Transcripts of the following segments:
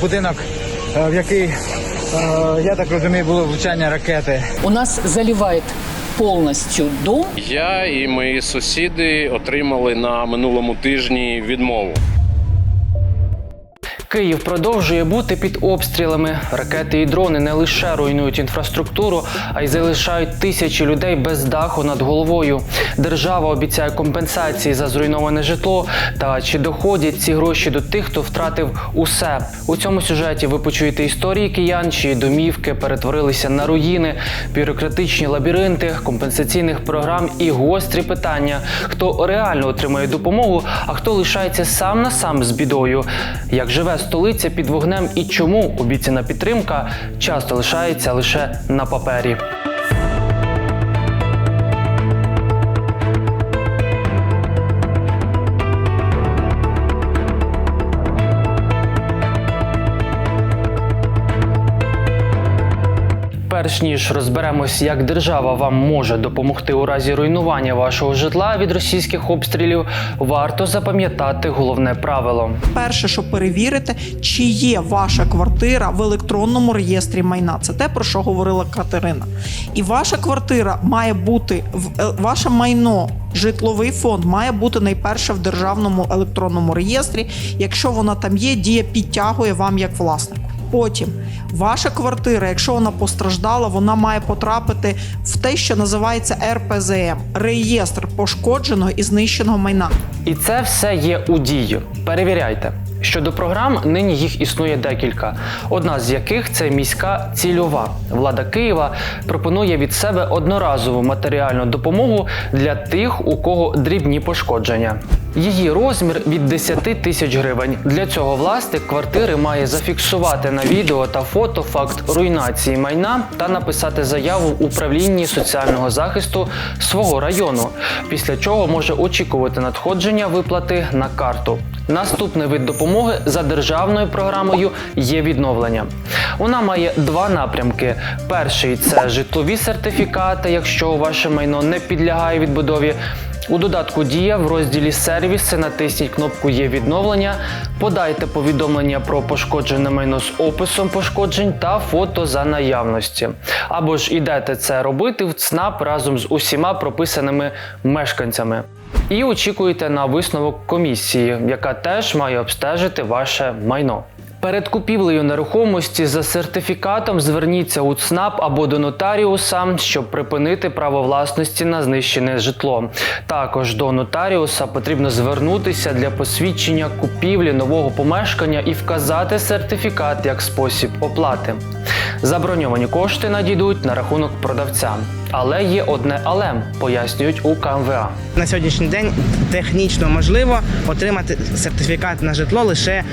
Будинок, е, в який, е, я так розумію, було влучання ракети. У нас заливает повністю дом. Я і мої сусіди отримали на минулому тижні відмову. Київ продовжує бути під обстрілами. Ракети і дрони не лише руйнують інфраструктуру, а й залишають тисячі людей без даху над головою. Держава обіцяє компенсації за зруйноване житло. Та чи доходять ці гроші до тих, хто втратив усе? У цьому сюжеті ви почуєте історії киян, чиї домівки перетворилися на руїни, бюрократичні лабіринти, компенсаційних програм і гострі питання: хто реально отримує допомогу, а хто лишається сам на сам з бідою. Як живе столиця під вогнем і чому обіцяна підтримка часто лишається лише на папері. Перш ніж розберемось, як держава вам може допомогти у разі руйнування вашого житла від російських обстрілів, варто запам'ятати головне правило. Перше, що перевірити, чи є ваша квартира в електронному реєстрі майна. Це те, про що говорила Катерина. І ваша квартира має бути в е, ваше майно. Житловий фонд має бути найперше в державному електронному реєстрі. Якщо вона там є, дія підтягує вам як власнику. Потім ваша квартира, якщо вона постраждала, вона має потрапити в те, що називається РПЗМ реєстр пошкодженого і знищеного майна. І це все є у дії. Перевіряйте. Щодо програм, нині їх існує декілька. Одна з яких це міська цільова. Влада Києва пропонує від себе одноразову матеріальну допомогу для тих, у кого дрібні пошкодження. Її розмір від 10 тисяч гривень. Для цього власник квартири має зафіксувати на відео та фото факт руйнації майна та написати заяву в управлінні соціального захисту свого району, після чого може очікувати надходження виплати на карту. Наступний вид допомоги за державною програмою є відновлення. Вона має два напрямки: перший це житлові сертифікати, якщо ваше майно не підлягає відбудові. У додатку Дія в розділі Сервіси натисніть кнопку Є відновлення, подайте повідомлення про пошкоджене майно з описом пошкоджень та фото за наявності. Або ж ідете це робити в ЦНАП разом з усіма прописаними мешканцями. І очікуєте на висновок комісії, яка теж має обстежити ваше майно. Перед купівлею нерухомості за сертифікатом зверніться у ЦНАП або до нотаріуса, щоб припинити право власності на знищене житло. Також до нотаріуса потрібно звернутися для посвідчення купівлі нового помешкання і вказати сертифікат як спосіб оплати. Заброньовані кошти надійдуть на рахунок продавця. Але є одне але, пояснюють у КМВА. На сьогоднішній день технічно можливо отримати сертифікат на житло лише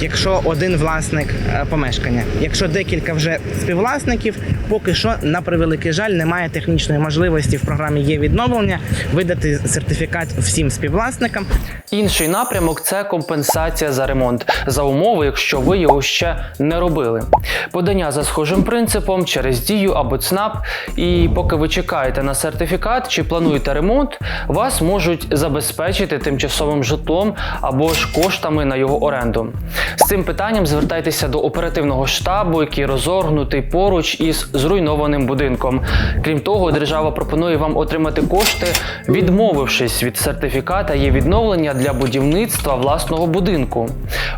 якщо один власник е, помешкання. Якщо декілька вже співвласників, поки що на превеликий жаль немає технічної можливості в програмі є відновлення видати сертифікат всім співвласникам. Інший напрямок це компенсація за ремонт за умови, якщо ви його ще не робили. Подання за схожим принципом через дію або ЦНАП. І поки ви чекаєте на сертифікат чи плануєте ремонт, вас можуть забезпечити тимчасовим житлом або ж коштами на його оренду. З цим питанням звертайтеся до оперативного штабу, який розгорнутий поруч із зруйнованим будинком. Крім того, держава пропонує вам отримати кошти, відмовившись від сертифіката є відновлення для будівництва власного будинку.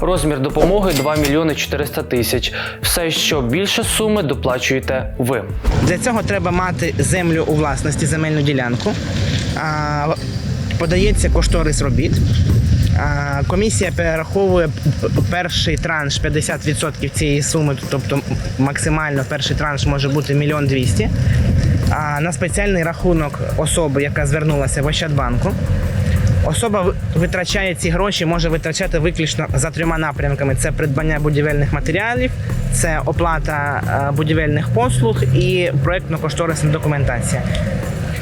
Розмір допомоги 2 мільйони 400 тисяч. Все, що більше суми, доплачуєте ви. Для цього треба мати землю у власності, земельну ділянку. Подається кошторис робіт. Комісія перераховує перший транш 50% цієї суми, тобто максимально перший транш може бути мільйон двісті. На спеціальний рахунок особи, яка звернулася в Ощадбанку. Особа витрачає ці гроші, може витрачати виключно за трьома напрямками: це придбання будівельних матеріалів, це оплата е, будівельних послуг і проєктно-кошторисна документація.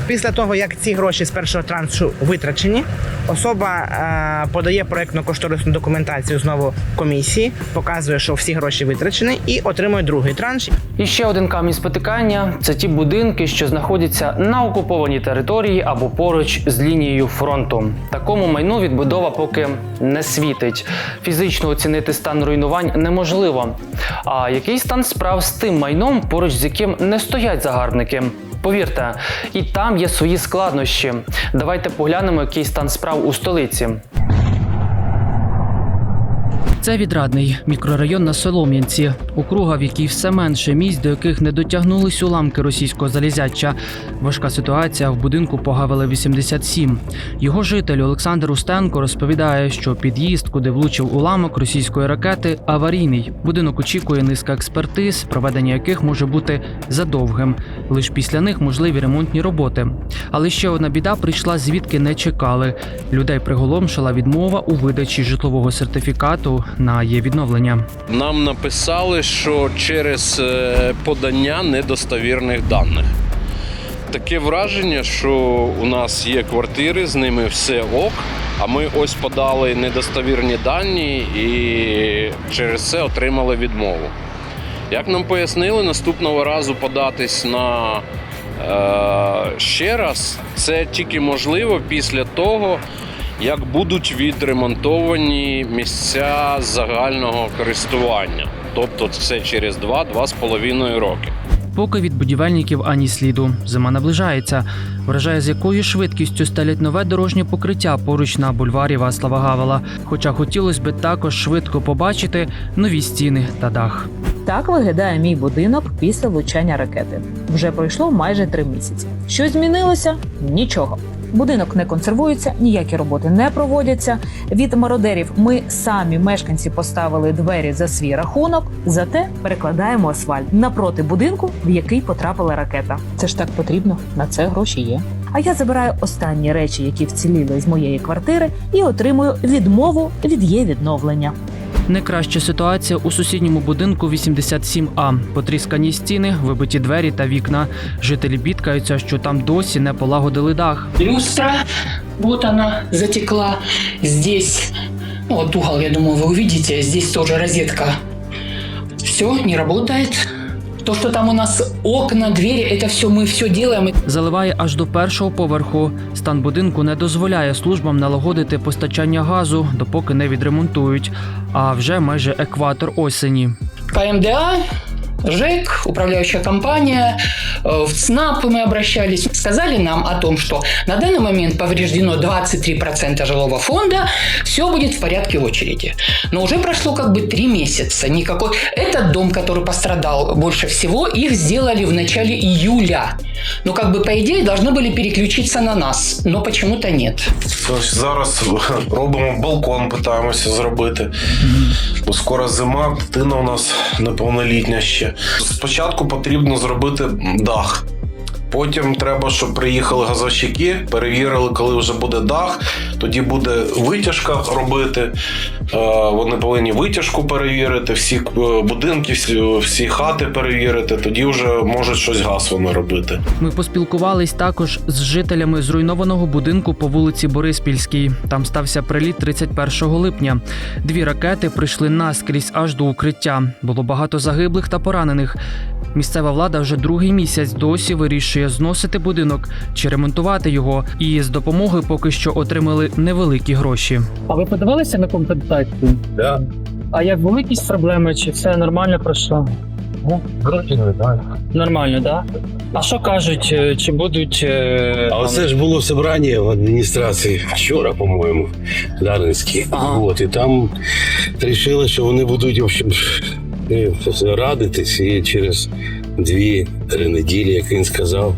Після того, як ці гроші з першого траншу витрачені, особа е, подає проєктно-кошторисну документацію знову комісії, показує, що всі гроші витрачені, і отримує другий транш. І ще один камінь спотикання це ті будинки, що знаходяться на окупованій території або поруч з лінією фронту. Такому майну відбудова поки не світить. Фізично оцінити стан руйнувань неможливо. А який стан справ з тим майном, поруч з яким не стоять загарбники? Повірте, і там є свої складнощі. Давайте поглянемо, який стан справ у столиці. Це відрадний мікрорайон на Солом'янці, округа, в якій все менше місць, до яких не дотягнулись уламки російського залізяча. Важка ситуація в будинку Погавеле 87. Його житель Олександр Устенко розповідає, що під'їзд, куди влучив уламок російської ракети, аварійний. Будинок очікує низка експертиз, проведення яких може бути задовгим. Лише після них можливі ремонтні роботи. Але ще одна біда прийшла звідки не чекали. Людей приголомшила відмова у видачі житлового сертифікату на її відновлення. Нам написали, що через е, подання недостовірних даних. Таке враження, що у нас є квартири, з ними все ок. А ми ось подали недостовірні дані і через це отримали відмову. Як нам пояснили, наступного разу податись на е, ще раз це тільки можливо після того, як будуть відремонтовані місця загального користування. Тобто це через 2-2,5 роки. Поки від будівельників ані сліду. Зима наближається. Вражає, з якою швидкістю стелять нове дорожнє покриття поруч на бульварі Васлава Гавела. Хоча хотілося би також швидко побачити нові стіни та дах. Так виглядає мій будинок після влучання ракети. Вже пройшло майже три місяці. Що змінилося? Нічого. Будинок не консервується, ніякі роботи не проводяться. Від мародерів ми самі мешканці поставили двері за свій рахунок. Зате перекладаємо асфальт напроти будинку, в який потрапила ракета. Це ж так потрібно. На це гроші є. А я забираю останні речі, які вціліли з моєї квартири, і отримую відмову від є відновлення. Найкраща ситуація у сусідньому будинку 87А. Потріскані стіни, вибиті двері та вікна. Жителі бідкаються, що там досі не полагодили дах. Люстра, вот вона затекла. Здесь, ну, вот угол, я думаю, ви увидите. Здесь тоже розетка. Все, не работает. То, что там у нас окна, двери, это все мы все делаем. Заливає аж до першого поверху. Стан будинку не дозволяє службам налагодити постачання газу, допоки не відремонтують. А вже майже екватор осені. По МДА, ЖЭК, управляющая компания, э, в ЦНАП мы обращались, сказали нам о том, что на данный момент повреждено 23% жилого фонда, все будет в порядке очереди. Но уже прошло как бы три месяца. Никакой... Этот дом, который пострадал больше всего, их сделали в начале июля. Но как бы по идее должны были переключиться на нас, но почему-то нет. Зараз робимо балкон, питаємося зробити. Скоро зима, дитина у нас неповнолітня ще. Спочатку потрібно зробити дах. Потім треба, щоб приїхали газовщики, перевірили, коли вже буде дах. Тоді буде витяжка робити. Е, Вони повинні витяжку перевірити, всі е, будинки, всі, всі хати перевірити. Тоді вже можуть щось газове робити. Ми поспілкувались також з жителями зруйнованого будинку по вулиці Бориспільській. Там стався приліт 31 липня. Дві ракети прийшли наскрізь аж до укриття. Було багато загиблих та поранених. Місцева влада вже другий місяць досі вирішує зносити будинок чи ремонтувати його. І з допомоги поки що отримали невеликі гроші. А ви подавалися на компенсацію? Да. А як були якісь проблеми, чи все нормально пройшло? Ну, вроді не знаю. Нормально, так? Да? А що кажуть, е, чи будуть. е, А оце ж було собрання в адміністрації вчора, по-моєму, Дарницькій. Ага. От, і там рішили, що вони будуть в общем, радитись і через дві-три неділі, як він сказав,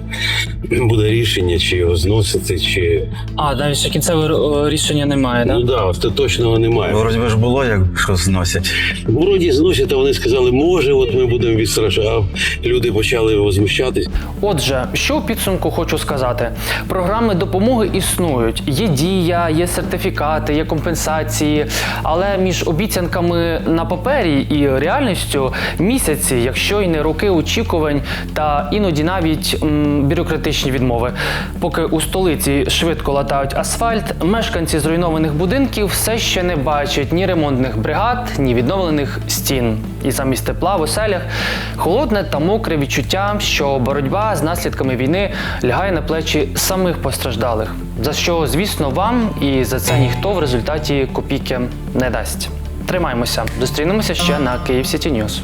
буде рішення, чи його зносити, чи А, навіть ще кінцевого рішення немає, так? ну да, остаточного немає. Вроді би ж було, як що зносять. Вроді зносять, а вони сказали, може, от ми будемо відстрашати. А люди почали возмущатись. Отже, що у підсумку хочу сказати: програми допомоги існують. Є дія, є сертифікати, є компенсації. Але між обіцянками на папері і реальністю місяці, якщо й не роки очікувань, та іноді навіть м, бюрократичні відмови. Поки у столиці швидко латають асфальт, мешканці зруйнованих будинків все ще не бачать ні ремонтних бригад, ні відновлених стін. І замість тепла в оселях холодне та мокре відчуття, що боротьба з наслідками війни лягає на плечі самих постраждалих. За що, звісно, вам і за це ніхто в результаті копійки не дасть. Тримаймося, зустрінемося ще на Київ Сіті Ньюс.